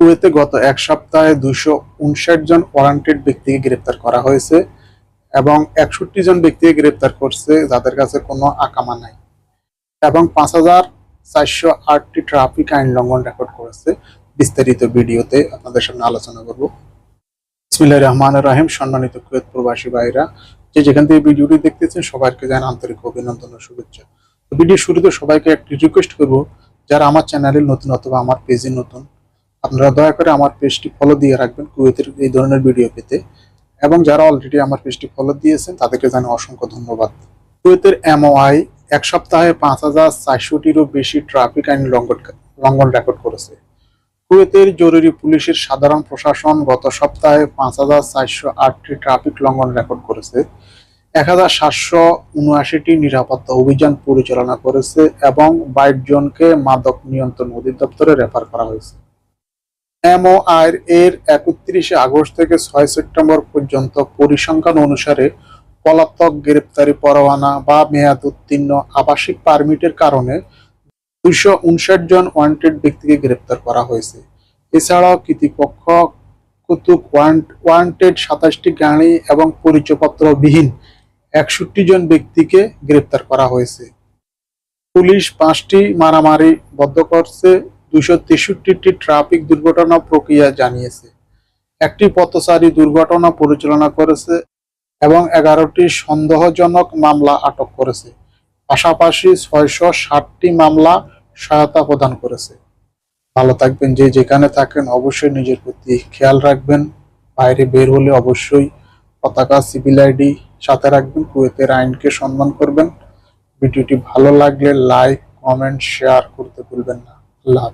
কুয়েতে গত এক সপ্তাহে দুইশো উনষাট জন ওয়ারান্টেড ব্যক্তিকে গ্রেপ্তার করা হয়েছে এবং একষট্টি জন ব্যক্তিকে গ্রেপ্তার করছে যাদের কাছে কোনো আকামা নাই। এবং পাঁচ হাজার চারশো আটটি ট্রাফিক আইন লঙ্ঘন রেকর্ড করেছে। বিস্তারিত ভিডিওতে আপনাদের সামনে আলোচনা করব। বিসমিল্লাহ রহমান রাহিম, সম্মানিত কুয়েত প্রবাসী ভাইরা। যে যেখান থেকে ভিডিওটি দেখতেছেন, সবাইকে জানান আন্তরিক অভিনন্দন ও শুভেচ্ছা। ভিডিও শুরুতে সবাইকে একটি রিকোয়েস্ট করব, যারা আমার চ্যানেলে নতুন অথবা আমার পেজে নতুন আপনারা দয়া করে আমার পেজটি ফলো দিয়ে রাখবেন কুয়েতের এই ধরনের ভিডিও পেতে। এবং যারা অলরেডি আমার পেজটি ফলো দিয়েছেন, তাদেরকে জানাই অসংখ্য ধন্যবাদ। কুয়েতের এমওআই এক সপ্তাহে পাঁচ হাজার চারশোটিরও বেশি ট্রাফিক আইন লঙ্ঘন রেকর্ড করেছে। কুয়েতের জরুরি পুলিশের সাধারণ প্রশাসন গত সপ্তাহে পাঁচ হাজার চারশো আটটি ট্রাফিক লঙ্ঘন রেকর্ড করেছে। এক হাজার সাতশো উনআশিটি নিরাপত্তা অভিযান পরিচালনা করেছে এবং বাইশ জনকে মাদক নিয়ন্ত্রণ অধিদপ্তরে রেফার করা হয়েছে। এমওআর এর একত্রিশে আগস্ট থেকে ছয় সেপ্টেম্বর পর্যন্ত পরিসংখ্যান অনুসারে পলাতক গ্রেপ্তারি, পরোয়ানা বা মেয়াদ উত্তীর্ণ আবাসিক পারমিটের কারণে দুইশো উনষাট জন ওয়ান্টেড ব্যক্তিকে গ্রেপ্তার করা হয়েছে। এছাড়াও কর্তৃপক্ষ কর্তৃক ওয়ান্টেড সাতাশটি গাড়ি এবং পরিচয়পত্র বিহীন একষট্টি জন ব্যক্তিকে গ্রেপ্তার করা হয়েছে। পুলিশ পাঁচটি মারামারি বদ্ধ করছে। দুশো তেষট্টিটি ট্রাফিক দুর্ঘটনা প্রক্রিয়া জানিয়েছে। একটি পথচারী দুর্ঘটনা পরিচালনা করেছে এবং এগারোটি সন্দেহজনক মামলা আটক করেছে। পাশাপাশি ছয়শো ষাটটি মামলা সহায়তা প্রদান করেছে। ভালো থাকবেন, যে যেখানে থাকেন অবশ্যই নিজের প্রতি খেয়াল রাখবেন। বাইরে বের হলে অবশ্যই পতাকা, সিভিল আইডি সাথে রাখবেন, কুয়েতের আইনকে সম্মান করবেন। ভিডিওটি ভালো লাগলে লাইক, কমেন্ট, শেয়ার করতে ভুলবেন না। আল্লাহ।